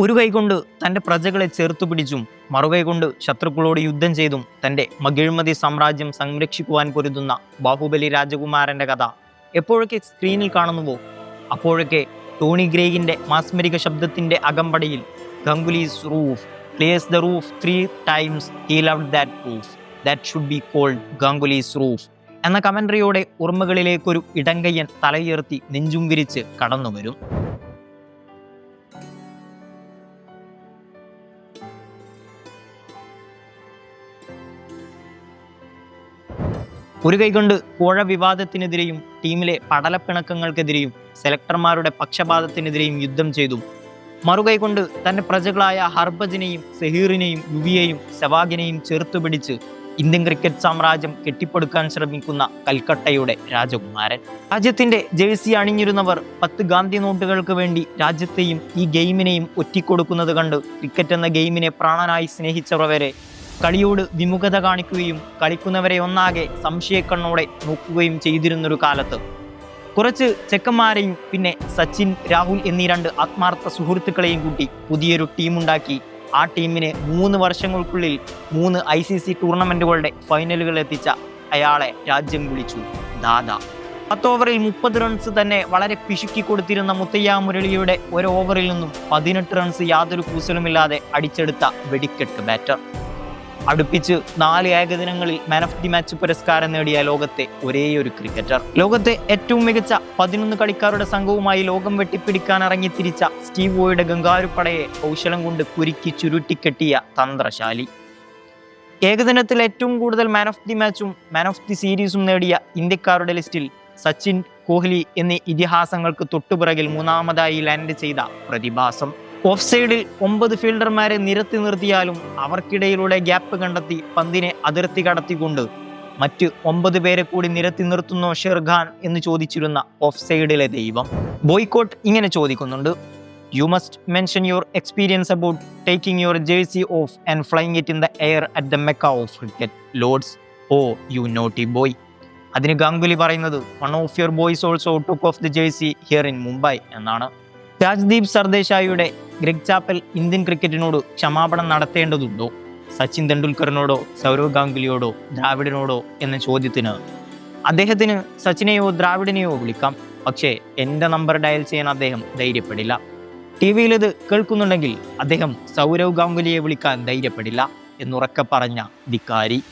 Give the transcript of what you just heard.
ഒരു കൈകൊണ്ട് തന്റെ പ്രജകളെ ചേർത്തു പിടിച്ചും മറുകൈ കൊണ്ട് ശത്രുക്കളോട് യുദ്ധം ചെയ്തും തന്റെ മകിഴ്മതി സാമ്രാജ്യം സംരക്ഷിക്കുവാൻ പൊരുതുന്ന ബാഹുബലി രാജകുമാരന്റെ കഥ. എപ്പോഴൊക്കെ സ്ക്രീനിൽ കാണുന്നുവോ? അപ്പോഴൊക്കെ ടോണി ഗ്രേഗിന്റെ മാസ്മരിക ശബ്ദത്തിന്റെ അകമ്പടിയിൽ Ganguly's roof clears the roof three times he love that roof that should be called Ganguly's roof എന്ന കമൻട്രിയോടെ ഓർമ്മകളിലേക്കൊരു ഇടങ്കയ്യൻ തലയുയർത്തി നെഞ്ചും വിരിച്ച് കടന്നു വരും ഒരു കൈകൊണ്ട് പുഴ വിവാദത്തിനെതിരെയും ടീമിലെ പടലപ്പിണക്കങ്ങൾക്കെതിരെയും സെലക്ടർമാരുടെ പക്ഷപാതത്തിനെതിരെയും യുദ്ധം ചെയ്തു. മറുകൈ കൊണ്ട് തന്റെ പ്രജകളായ ഹർബജിനെയും സെഹീറിനെയും യുവിയെയും സെവാഗിനെയും ചേർത്തുപിടിച്ച് ഇന്ത്യൻ ക്രിക്കറ്റ് സാമ്രാജ്യം കെട്ടിപ്പടുക്കാൻ ശ്രമിക്കുന്ന കൽക്കട്ടയുടെ രാജകുമാരൻ. രാജ്യത്തിന്റെ ജേഴ്സി അണിഞ്ഞിരുന്നവർ പത്ത് ഗാന്ധി നോട്ടുകൾക്ക് വേണ്ടി രാജ്യത്തെയും ഈ ഗെയിമിനെയും ഒറ്റിക്കൊടുക്കുന്നത് കണ്ട് ക്രിക്കറ്റ് എന്ന ഗെയിമിനെ പ്രാണനായി സ്നേഹിച്ചവർ വരെ കളിയോട് വിമുഖത കാണിക്കുകയും കളിക്കുന്നവരെ ഒന്നാകെ സംശയക്കണ്ണോടെ നോക്കുകയും ചെയ്തിരുന്നൊരു കാലത്ത്. കുറച്ച് ചെക്കന്മാരെയും പിന്നെ സച്ചിൻ രാഹുൽ എന്നീ രണ്ട് ആത്മാർത്ഥ സുഹൃത്തുക്കളെയും കൂട്ടി പുതിയൊരു ടീമുണ്ടാക്കി. ആ ടീമിനെ മൂന്ന് വർഷങ്ങൾക്കുള്ളിൽ മൂന്ന് ഐ സി സി ടൂർണമെന്റുകളുടെ ഫൈനലുകൾ എത്തിച്ച അയാളെ രാജ്യം വിളിച്ചു ദാദാ. പത്ത് ഓവറിൽ മുപ്പത് റൺസ് തന്നെ വളരെ പിശുക്കി കൊടുത്തിരുന്ന മുത്തയ്യ മുരളിയുടെ ഒരു ഓവറിൽ നിന്നും പതിനെട്ട് റൺസ് യാതൊരു കൂസലുമില്ലാതെ അടിച്ചെടുത്ത വെടിക്കെട്ട് ബാറ്റർ അടുപ്പിച്ച് നാല് ഏകദിനങ്ങളിൽ മാൻ ഓഫ് ദി മാച്ച് പുരസ്കാരം നേടിയ ലോകത്തെ ഒരേയൊരു ക്രിക്കറ്റർ ലോകത്തെ ഏറ്റവും മികച്ച പതിനൊന്ന് കളിക്കാരുടെ സംഘവുമായി ലോകം വെട്ടിപ്പിടിക്കാൻ ഇറങ്ങി തിരിച്ച സ്റ്റീവ് വോയുടെ ഗംഗാരുപ്പടയെ കൗശലം കൊണ്ട് കുരുക്കി ചുരുട്ടിക്കെട്ടിയ തന്ത്രശാലി. ഏകദിനത്തിൽ ഏറ്റവും കൂടുതൽ മാൻ ഓഫ് ദി മാച്ചും മാൻ ഓഫ് ദി സീരീസും നേടിയ ഇന്ത്യക്കാരുടെ ലിസ്റ്റിൽ സച്ചിൻ കോഹ്ലി എന്നീ ഇതിഹാസങ്ങൾക്ക് തൊട്ടുപിറകിൽ മൂന്നാമതായി ലാൻഡ് ചെയ്ത പ്രതിഭാസം. ഓഫ് സൈഡിൽ ഒമ്പത് ഫീൽഡർമാരെ നിരത്തി നിർത്തിയാലും അവർക്കിടയിലൂടെ ഗ്യാപ്പ് കണ്ടെത്തി പന്തിനെ അതിർത്തി കടത്തിക്കൊണ്ട്. മറ്റ് ഒമ്പത് പേരെ കൂടി നിരത്തി നിർത്തുന്നോ ഷെർഖാൻ എന്ന് ചോദിച്ചിരുന്ന ഓഫ് സൈഡിലെ ദൈവം. ബോയ്ക്കോട്ട് ഇങ്ങനെ ചോദിക്കുന്നുണ്ട്. You must mention your experience about taking your jersey off and flying it in the air at the Mecca of cricket Lord's oh you naughty boy അതിന് ഗാംഗുലി പറയുന്നത് one of your boys also took off the jersey here in Mumbai എന്നാണ്. രാജ്ദീപ് സർദേശായിയുടെ Greg Chappell Indian ക്രിക്കറ്റിനോട് ക്ഷമാപണം നടത്തേണ്ടതുണ്ടോ? സച്ചിൻ തെണ്ടുൽക്കറിനോടോ സൗരവ് ഗാംഗുലിയോടോ ദ്രാവിഡിനോടോ എന്ന ചോദ്യത്തിന്. അദ്ദേഹത്തിന് സച്ചിനെയോ ദ്രാവിഡിനെയോ വിളിക്കാം. പക്ഷേ എന്റെ നമ്പർ ഡയൽ ചെയ്യാൻ അദ്ദേഹം ധൈര്യപ്പെടില്ല. ടി വിയിൽ ഇത് കേൾക്കുന്നുണ്ടെങ്കിൽ അദ്ദേഹം സൗരവ് ഗാംഗുലിയെ വിളിക്കാൻ ധൈര്യപ്പെടില്ല എന്നുറക്കെ പറഞ്ഞ ധിക്കാരി.